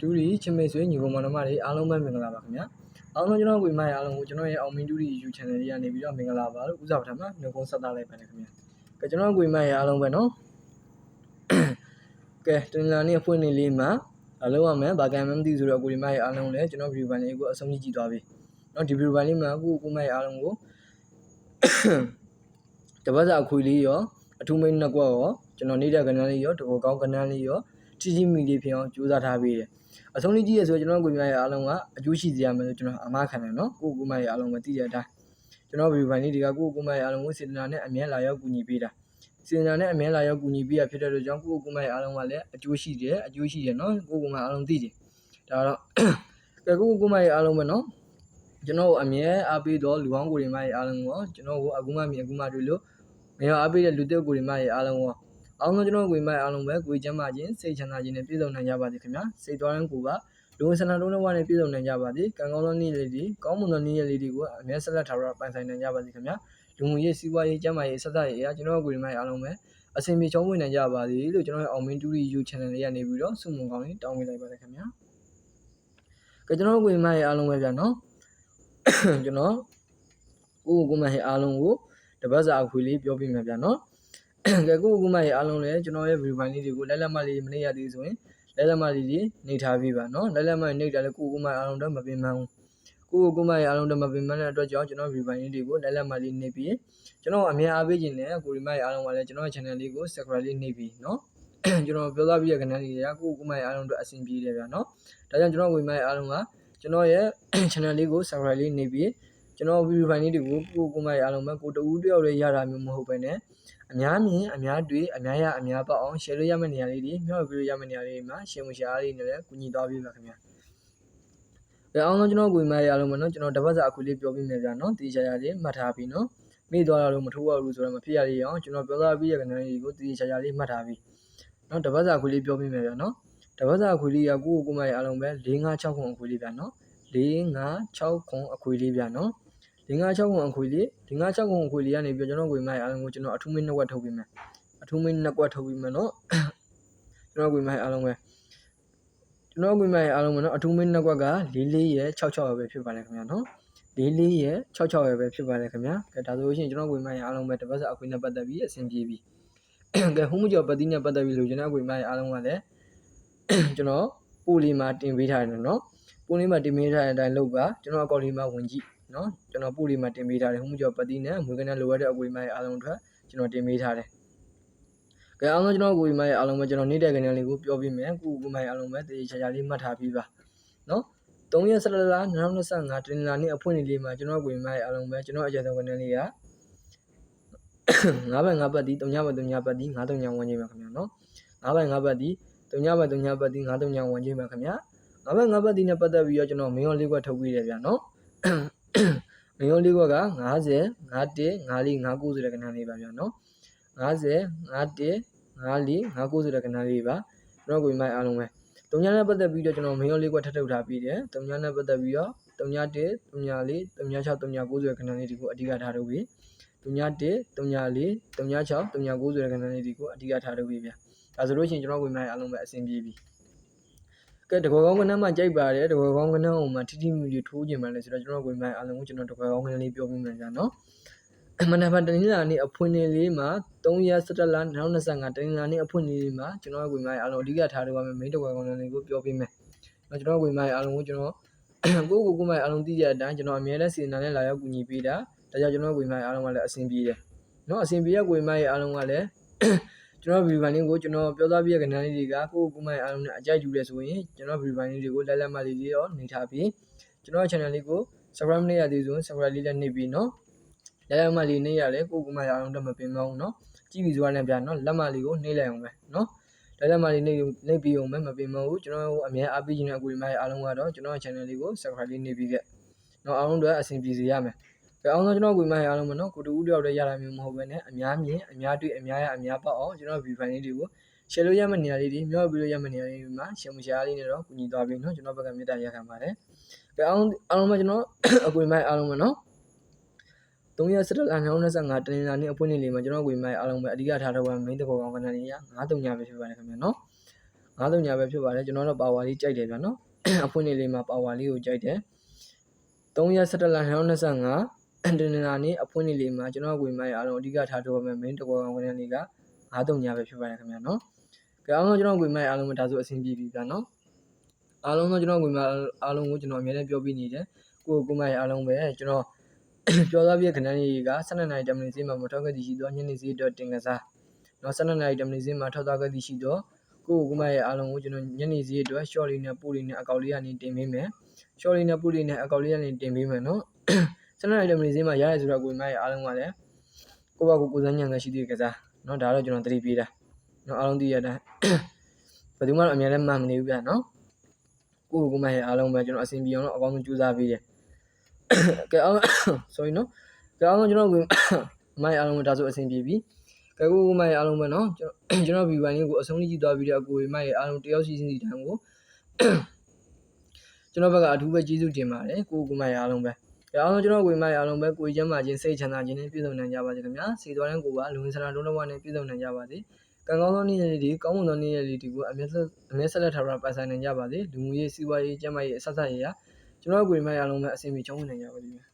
ဒူရီချင်းမေဆွေညီကောင်မတော်မတွေအားလုံးပဲမင်္ဂလာပါခင်ဗျာအားလုံးကျွန်တော်ကိုမိုက်အားလုံးကိုကျွန်တော်ရဲ့အောင်မင်းဒူရီ YouTube channel လေးကနေပြီးတော့မင်္ဂလာပါလို့ဥစားပထမနှုတ်ခွန်းဆက်သလိုက်ပါတယ်ခင်ဗျာကဲကျွန်တော်ကိုမိုက်အားလုံးပဲနော်ကဲတင်လာနေ့အဖွင့်နေ့လေးမှာအလုံးဝမယ်ဘာကံမှမသိဆိုတော့ကိုဒီမိုက်အားလုံးလည်းကျွန်တော် view ပိုင်းလေးကိုအဆုံးကြည့်ကြည့်သွားပြီနော်ဒီ view ပိုင်းလေးမှာကိုကိုမိုက်အားလုံးကိုတပတ်စာအခွေလေးရောအထူးမိတ်နှစ်ကွက်ရောကျွန်တော်နေတဲ့ကဏ္ဍလေးရောတဘောကောင်းကဏ္ဍလေးရော ချီချီမီလေးဖြစ်အောင်ကြိုးစားထားပေးတယ်အဆုံးလေးကြည့်ရဆိုကျွန်တော်ကိုမြရဲ့အားလုံးကအကျိုးရှိစေရမယ်လို့ကျွန်တော်အမှားခံတယ်နော်ကိုကိုမရဲ့အားလုံးပဲသိတဲ့အတိုင်းကျွန်တော်ဗီဒီယိုပိုင်းလေးတွေကကိုကိုမရဲ့အားလုံးကိုစေတနာနဲ့အမြဲလာရောက်ကူညီပေးတာစေတနာနဲ့အမြဲလာရောက်ကူညီပေးရဖြစ်တဲ့အတွက်ကြောင့်ကိုကိုမရဲ့အားလုံးကလည်းအကျိုးရှိတယ်အကျိုးရှိတယ်နော်ကိုကိုမအားလုံးသိတယ်ဒါတော့ကဲကိုကိုမရဲ့အားလုံးပဲနော်ကျွန်တော်အမြဲအားပေးတော့လူဟောင်းကိုတွေမရဲ့အားလုံးကိုကျွန်တော်ကိုအခုမှမြင်အခုမှတွေ့လို့မရအားပေးတဲ့လူတက်ကိုတွေမရဲ့အားလုံးကို အောင်လို့ကျွန်တော်ကိုမိုက်အားလုံးပဲကိုယ်ကျမ်းမာခြင်းစိတ်ချမ်းသာခြင်းနဲ့ပြည့်စုံနိုင်ကြပါစေခင်ဗျာစိတ်တော်ရင်ကိုပါလူဝင်ဆန္ဒလုံးလုံးဝနဲ့ပြည့်စုံနိုင်ကြပါစေကံကောင်းသောနေ့လေးတွေကောင်းမွန်သောနေ့လေးတွေကိုအမြဲဆက်လက်ထားရပိုင်ဆိုင်နိုင်ကြပါစေခင်ဗျာလူမှုရေးစီးပွားရေးကျန်းမာရေးဆက်သက်ရေးအရာကျွန်တော်ကိုယ်မိုက်အားလုံးပဲအဆင်ပြေချုံးဝင်နိုင်ကြပါစေလို့ကျွန်တော်ရဲ့အောင်မင်းတူရီ YouTube channel လေးကနေပြီးတော့ဆုမွန်ကောင်းလေးတောင်းပေးလိုက်ပါတယ်ခင်ဗျာကဲကျွန်တော်ကိုယ်မိုက်အားလုံးပဲဗျာနော်ကျွန်တော်ကိုကိုမိုက်အားလုံးကိုတပတ်စာအခွေလေးပြောပြမယ်ဗျာနော် ကဲကိုကူမရဲ့အားလုံးလည်းကျွန်တော်ရဲ့ review လေးတွေကိုလက်လက်မလေးမနေရသေးဆိုရင်လက်လက်မလေးတွေနေထားပြီးပါနော်လက်လက်မလေးနေတာလည်းကိုကူမရဲ့အားလုံးတော့မပင်ပန်းဘူးကိုကူမရဲ့အားလုံးတော့မပင်ပန်းတဲ့အတွက်ကြောင့်ကျွန်တော် review လေးတွေကိုလက်လက်မလေးနေပြီးကျွန်တော်အများအားပေးခြင်းနဲ့ကိုရီမရဲ့အားလုံးကလည်းကျွန်တော် channel လေးကို subscribe လေးနေပြီးနော်ကျွန်တော်ပြောသားပြီးရကဏ္ဍလေးတွေကကိုကူမရဲ့အားလုံးတော့အဆင်ပြေတယ်ဗျာနော်ဒါကြောင့်ကျွန်တော်ကိုရီမရဲ့အားလုံးကကျွန်တော်ရဲ့ channel လေးကို subscribe လေးနေပြီးကျွန်တော် review လေးတွေကိုကိုကူမရဲ့အားလုံးပဲကိုတူတူတယောက်လေးရတာမျိုးမဟုတ်ပဲနဲ့ အများမြင်အများတွေ့အများရအများပေါက်အောင် share လို့ရမယ့်နေရာလေးတွေမျှဝေပေးလို့ရမယ့်နေရာလေးတွေမှာ share မ share လေးတွေနဲ့လည်းကူညီသွားပေးပါခင်ဗျာ။ဒါအောင်လို့ကျွန်တော်ကိုယ်မရအောင်မနော်ကျွန်တော်တပတ်စာအခုလေးပြောပြမယ်ဗျာနော်။တီချာချာလေးမှတ်ထားပြီးနော်။မိသွားတာလို့မထိုးရဘူးဆိုတော့မဖြစ်ရသေးအောင်ကျွန်တော်ပြောသားပြီးရတဲ့ကနေကိုတီချာချာလေးမှတ်ထားပြီးနော်တပတ်စာအခုလေးပြောပြမယ်ဗျာနော်။တပတ်စာအခုလေးကကိုယ့်ကိုယ်မရအောင်ပဲ4 5 6ခုအခုလေးဗျာနော်။4 5 6ခုအခုလေးဗျာနော်။ ၄၅6ခုအခွေလေး၄၅6ခုအခွေလေးကနေပြီးကျွန်တော်ကိုမိုက်အားလုံးကိုကျွန်တော်အထူးမင်းနှစ်ကွက်ထုတ်ပေးမယ်အထူးမင်းနှစ်ကွက်ထုတ်ပေးမယ်နော်ကျွန်တော်ကိုမိုက်အားလုံးပဲကျွန်တော်ကိုမိုက်အားလုံးပဲနော်အထူးမင်းနှစ်ကွက်က၄၄ရဲ့6 6ရဲ့ပဲဖြစ်ပါတယ်ခင်ဗျာနော်၄၄ရဲ့6 6ရဲ့ပဲဖြစ်ပါတယ်ခင်ဗျာကဲဒါဆိုလို့ရှိရင်ကျွန်တော်ကိုမိုက်အားလုံးပဲတစ်ပတ်စာအခွေနဲ့ပတ်သက်ပြီးအဆင်ပြေပြီကဲဟိုးမကျော်ပတ်တိနဲ့ပတ်သက်ပြီးလို့ကျွန်တော်ကိုမိုက်အားလုံးကလည်းကျွန်တော်ပိုလီမှာတင်ပေးထားတယ်နော်ပိုလီမှာတင်ပေးထားတဲ့အတိုင်းလုပ်ပါကျွန်တော်အကောင့်လေးမှာဝင်ကြည့် နော်ကျွန်တော်ပို့လေးမှာတင်ပေးထားတယ်ဟိုမှုကျော်ပတ်တိနဲ့မွေးကနလိုရတဲ့အကွေမိုင်းအားလုံးအတွက်ကျွန်တော်တင်ပေးထားတယ်ကဲအားလုံးကျွန်တော်ကိုမိုင်းအားလုံးပဲကျွန်တော်နေတဲ့ကနေလေးကိုပြောပြမယ်ကိုကိုမိုင်းအားလုံးပဲတေချာချာလေးမှတ်ထားပြီးပါနော်3ရက်17လ2025တင်လာနေ့အဖွင့်နေ့လေးမှာကျွန်တော်ကိုမိုင်းအားလုံးပဲကျွန်တော်အကြံဆုံးကနေလေးက9ဘတ်9ဘတ်ဒီ3ညဘတ်3ညဘတ်ဒီ9 3ညဝင်ချိန်ပါခင်ဗျာနော်9ဘတ်9ဘတ်ဒီ3ညဘတ်3ညဘတ်ဒီ9 3ညဝင်ချိန်ပါခင်ဗျာ9ဘတ်9ဘတ်ဒီနဲ့ပတ်သက်ပြီးတော့ကျွန်တော်မင်းရောလေးကွက်ထုတ်ပြီးတယ်ဗျာနော် မယုံလေးကွက်က50 51 54 59ဆိုတဲ့ကဏ္ဍလေးပါဗျာနော်50 51 54 59ဆိုတဲ့ကဏ္ဍလေးပါကျွန်တော်ကိုမိုက်အားလုံးပဲတုံညာနဲ့ပတ်သက်ပြီးတော့ကျွန်တော်မယုံလေးကွက်ထပ်ထုတ်ထားပြီးတယ်တုံညာနဲ့ပတ်သက်ပြီးတော့တုံညာ1တုံညာ4တုံညာ6တုံညာ9ဆိုတဲ့ကဏ္ဍလေးတွေကိုအဓိကထားထုတ်ပြီးတုံညာ1တုံညာ4တုံညာ6တုံညာ9ဆိုတဲ့ကဏ္ဍလေးတွေကိုအဓိကထားထုတ်ပြီးဗျာဒါဆိုလို့ရှိရင်ကျွန်တော်ကိုမိုက်အားလုံးပဲအဆင်ပြေပြီ ကဲတကောကောင်းကနန်းမှကြိုက်ပါတယ်တကောကောင်းကနန်းဟိုမှာထိထိမြူမြူထိုးခြင်းမှလည်းဆိုတော့ကျွန်တော်ကိုယ်မှအားလုံးကိုကျွန်တော်တကောကောင်းကနန်းလေးပြောပြမယ်ကြာနော်မနက်ဖြန်တနင်္လာနေ့အဖွင့်နေ့လေးမှာ3ရက်17လ2025တနင်္လာနေ့အဖွင့်နေ့လေးမှာကျွန်တော်ကိုယ်မှအားလုံးအဓိကထားတော့မယ် main တကောကောင်းကနန်းလေးကိုပြောပြမယ်နော်ကျွန်တော်ကိုယ်မှအားလုံးကိုကျွန်တော်ကိုကိုကိုမှအားလုံးသိကြတဲ့အတိုင်းကျွန်တော်အမြဲတမ်းစီစဉ်နဲ့လာရောက်ကူညီပေးတာဒါကြောင့်ကျွန်တော်ကိုယ်မှအားလုံးကလည်းအဆင်ပြေတယ်နော်အဆင်ပြေရကိုယ်မှအားလုံးကလည်း ကျွန်တော် view ပိုင်းလေးကိုကျွန်တော်ပြောသားပြရကဏ္ဍလေးတွေကကိုယ့်ကိုယ်မိုင်အားလုံးနဲ့အကြိုက်ယူရဲဆိုရင်ကျွန်တော် view ပိုင်းလေးတွေကိုလက်လက်မလေးတွေတော့နေထားပြီးကျွန်တော် channel လေးကို subscribe မနေရသေးဆိုရင် subscribe လေးလည်းနှိပ်ပြီးနော်လက်လက်မလေးနှိပ်ရတယ်ကိုယ့်ကိုယ်မိုင်အားလုံးတော့မပင်မအောင်နော်ကြည့်ပြီးဆိုရလည်းပြနော်လက်မလေးကိုနှိပ်လိုက်အောင်ပဲနော်လက်လက်မလေးနှိပ်နှိပ်ပြီးအောင်ပဲမပင်မဘူးကျွန်တော်အများအားပေးခြင်းနဲ့အကူအညီအားလုံးကတော့ကျွန်တော် channel လေးကို subscribe လေးနှိပ်ပြီးခဲ့နော်အားလုံးတော့အဆင်ပြေစေရမယ် ကဲအောင်ဆုံးကျွန်တော်ဝေမိုင်းအားလုံးမနော်ကိုတူဦးတယောက်တည်းရတာမျိုးမဟုတ်ဘဲနဲ့အများမြင်အများတွေ့အများရအများပေါက်အောင်ကျွန်တော် view file လေးတွေကို share လို့ရမယ့်နေရာလေးတွေမျှဝေလို့ရမယ့်နေရာလေးတွေမှာ share မ share လေးနဲ့တော့ကူညီသွားပြီနော်ကျွန်တော်ဘက်ကမေတ္တာရက်ခံပါတယ်ကဲအောင်အားလုံးမကျွန်တော်အကွေမိုင်းအားလုံးမနော်3ရက်17လ2025တနင်္လာနေ့အဖွင့်နေ့လေးမှာကျွန်တော်ဝေမိုင်းအားလုံးပဲအဓိကထားတော့ main တဘောကောင်ကဏ္ဍလေးက93ညပဲဖြစ်ပါတယ်ခင်ဗျာနော်က90ညာပဲဖြစ်ပါတယ်ကျွန်တော်တော့ပါဝါလေးကြိုက်တယ်ဗျာနော်အဖွင့်လေးလေးမှာပါဝါလေးကိုကြိုက်တယ်3ရက်17လ2025 တင်နေတာနေ့အဖွင့်လေးလေးမှာကျွန်တော်ကိုယ်မိုက်အားလုံးအဓိကထားထုတ်ရမယ် main တကောကောင်ဝန်ထမ်းလေးက93ညာပဲဖြစ်ပါတယ်ခင်ဗျာနော်ကြအောင်တော့ကျွန်တော်ကိုယ်မိုက်အားလုံးဒါဆိုအဆင်ပြေပြီဗျာနော်အားလုံးတော့ကျွန်တော်ကိုယ်မိုက်အားလုံးကိုကျွန်တော်အများနဲ့ပြောပြနေတယ်ကိုယ်ကိုယ်မိုက်အားလုံးပဲကျွန်တော်ပြောသားပြခဏလေးက12နိုင်10မိနစ်စီမှာမထောက်ကတည်ရှိတော့ညနေစီအတွက်တင်ကစားနော်12နိုင်10မိနစ်စီမှာထောက်သားကတည်ရှိတော့ကိုကိုကမရဲ့အားလုံးကိုကျွန်တော်ညနေစီအတွက် short လေးနဲ့ပို့လေးနဲ့အကောက်လေးကနေတင်ပေးမယ် short လေးနဲ့ပို့လေးနဲ့အကောက်လေးကနေတင်ပေးမယ်နော် 12နိုင်10မိနစ်စီမှာရရဲဆိုတော့ကိုမရဲ့အားလုံးကလည်းကိုဘကိုကိုစမ်းညံကရှိသေးကစားနော်ဒါတော့ကျွန်တော်သတိပေးတာနော်အားလုံးသိရတဲ့ဘယ်သူမှတော့အများနဲ့မှန်မနေဘူးဗျာနော်ကိုကိုကမရဲ့အားလုံးပဲကျွန်တော်အဆင်ပြေအောင်တော့အကောင်းဆုံးကြိုးစားပေးတယ်ကဲအောင် sorry နော်ကဲအောင်ကျွန်တော်ကမိုင်အားလုံးဒါဆိုအဆင်ပြေပြီကဲကိုမိုင်အားလုံးပဲနော်ကျွန်တော်ကျွန်တော် view ပိုင်းလေးကိုအဆုံးကြီးသွားပြီးတော့အကိုမိုင်အားလုံးတယောက်စီစီတန်းကိုကျွန်တော်ဘက်ကအထူးပဲကျေးဇူးတင်ပါတယ်ကိုကိုမိုင်အားလုံးပဲကဲ အောင်ကျွန်တော်ကိုမိုင်အားလုံးပဲကိုချမ်းသာခြင်းစိတ်ချမ်းသာခြင်းနဲ့ပြည့်စုံနိုင်ကြပါစေခင်ဗျာစီတော်တဲ့ကိုပါလူဝင်စရာလုံးလုံးဝနဲ့ပြည့်စုံနိုင်ကြပါစေကံကောင်းသောနေ့ရက်လေးတွေကောင်းမွန်သောနေ့ရက်လေးတွေကိုအမြဲအမြဲဆက်လက်ထားပါပိုင်ဆိုင်နိုင်ကြပါစေလူမှုရေးစီးပွားရေးကျန်းမာရေးအဆက်ဆက်ရေးရာကျွန်တော်ကိုယ်မိုင်အားလုံးပဲအဆင်ပြေချောင်းဝင်နိုင်ကြပါလိမ့်မယ်